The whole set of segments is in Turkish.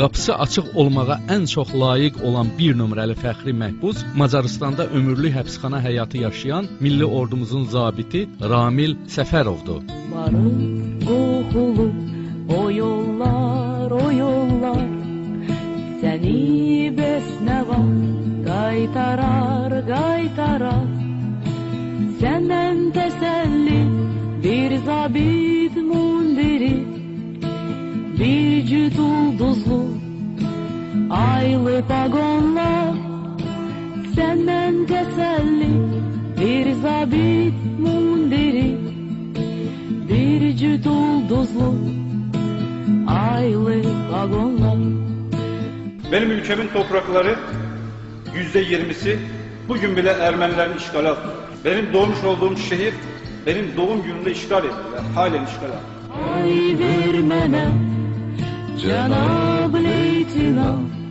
qapısı açıq olmağa ən çox layiq olan bir nömrəli fəxri məhbus Macaristanda ömürlük həbsxana həyatı yaşayan milli ordumuzun zabiti Ramil Səfərovdur. Varım ruhulu o yollar o yollar. Seni besneva kaytarar kaytarar Senden teselli bir zabit mundiri. Bir cüt ulduzlu aylı pagonlar Senden teselli bir zabit mundiri bir cüt ulduzlu aylı vagonlar Benim ülkemin toprakları yüzde yirmisi bugün bile Ermenilerin işgali altında. Benim doğmuş olduğum şehir benim doğum günümde işgal edildi. Halen işgal altında. Ay vermene Cenab Leytinant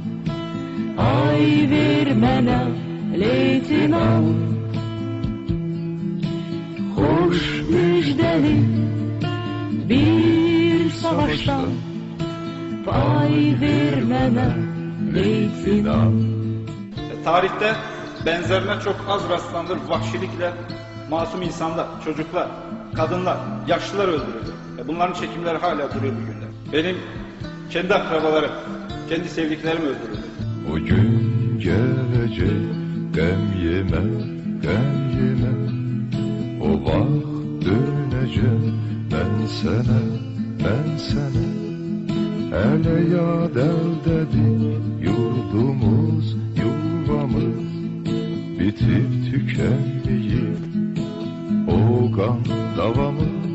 Ay vermene Leytinant Hoş müjdeli bir savaştan Pay vermene Leytinant E, tarihte benzerine çok az rastlanır vahşilikle masum insanlar, çocuklar, kadınlar, yaşlılar öldürüldü. E, bunların çekimleri hala duruyor bugün de. Benim kendi akrabalarım, kendi sevdiklerim öldürüldü. O gün gelecek gem yeme, gem yeme. O vaxt dönecek ben sana, ben sana Hele yad eldedir yurdumuz, yuvamız. Bitip tükenmeyip o kan davamız.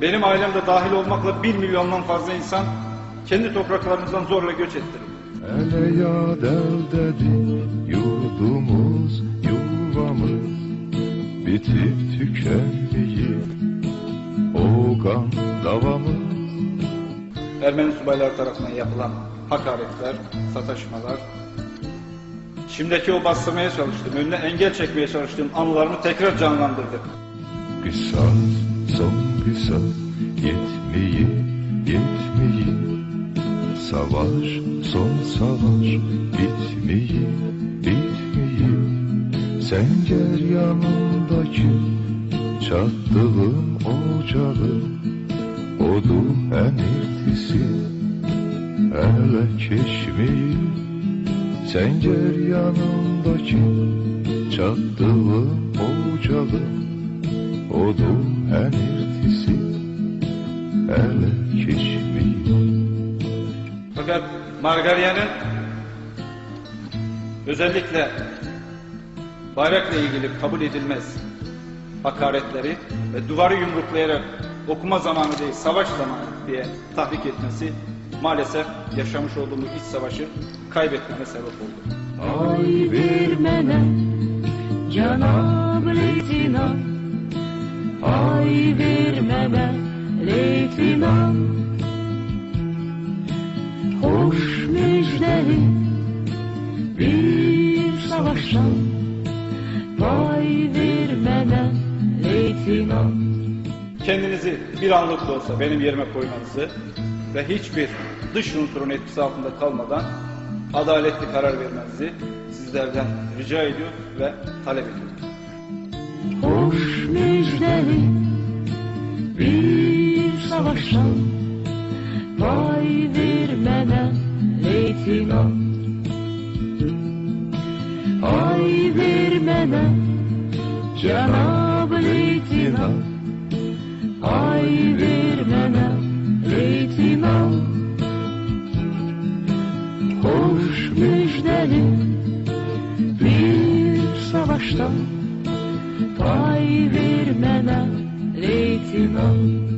Benim ailem de dahil olmakla bir milyondan fazla insan kendi topraklarımızdan zorla göç ettirildi. Hele yad eldedir yurdumuz, yuvamız Bitip tükenmeyip o kan davamız. Ermeni subaylar tarafından yapılan hakaretler, sataşmalar, şimdiki o bastırmaya çalıştığım, önüne engel çekmeye çalıştığım anılarımı tekrar canlandırdı. Kısas son kısas yetmeyip yetmeyip Savaş son savaş bitmeyip bitmeyip Sen gel yanımdaki çattığım ocağı Odun emirtisi hele keşmeyip Sen gel yanımdaki çattığım ocağı Odun enirtisi ele keşmeyi Fakat Margarya'nın özellikle bayrakla ilgili kabul edilmez hakaretleri ve duvarı yumruklayarak okuma zamanı değil savaş zamanı diye tahrik etmesi maalesef yaşamış olduğumuz iç savaşı kaybetmeme sebep oldu. Ay vermene Cenab Leytinant Ay vermene Leytinant Hoş savaştan Pay vermene Leytinant Kendinizi bir anlık da olsa benim yerime koymanızı ve hiçbir dış unsurun etkisi altında kalmadan adaletli karar vermenizi sizlerden rica ediyor ve talep ediyorum. Hoş müjdeli bir savaştan Pay vermene Cenab Leytinant Ay vermene Leytinant Hoş müjdeli bir savaştan Pay vermene Leytinant